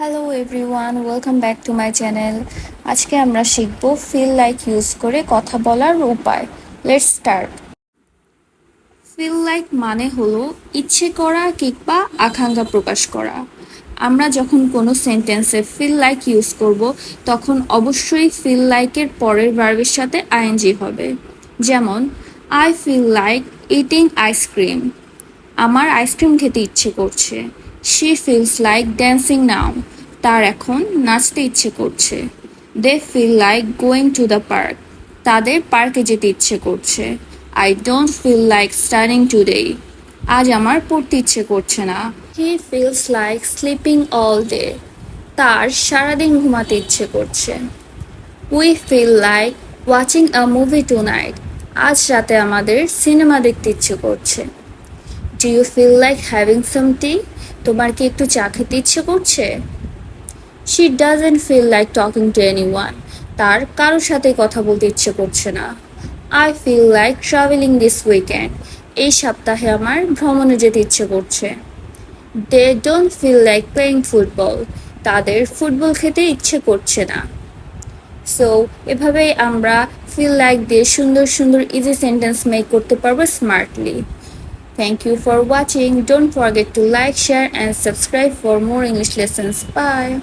Hello everyone welcome back to my channel আজকে আমরা শিখব ফিল লাইক ইউজ করে কথা বলার উপায়। লেটস স্টার্ট ফিল লাইক মানে হলো ইচ্ছে করা কিংবা আকাঙ্ক্ষা প্রকাশ করা। আমরা যখন কোনো সেন্টেন্সে ফিল লাইক ইউজ করব, তখন অবশ্যই ফিল লাইকের পরের ভার্বের সাথে আইএনজি হবে। যেমন I feel like eating ice cream আমার আইসক্রিম খেতে ইচ্ছে করছে। She feels like dancing now তার এখন নাচতে ইচ্ছে করছে। They feel like going to the park তাদের পার্কে যেতে ইচ্ছে করছে। I don't feel like studying today আজ আমার পড়তে ইচ্ছে করছে না। He feels like sleeping all day তার সারাদিন ঘুমাতে ইচ্ছে করছে। We feel like watching a movie tonight আজ রাতে আমাদের সিনেমা দেখতে ইচ্ছে করছে। Do you feel like having some tea তোমার কি একটু চা খেতে ইচ্ছে করছে? She doesn't feel like talking to anyone তার কারোর সাথে কথা বলতে ইচ্ছে করছে না। I feel like travelling this weekend এই সপ্তাহে আমার ভ্রমণে যেতে ইচ্ছে করছে। They don't feel like playing football তাদের ফুটবল খেতে ইচ্ছে করছে না। সো এভাবেই আমরা ফিল লাইক দিয়ে সুন্দর সুন্দর ইজি সেন্টেন্স মেক করতে পারব smartly Thank you for watching. Don't forget to like, share and subscribe for more English lessons. Bye.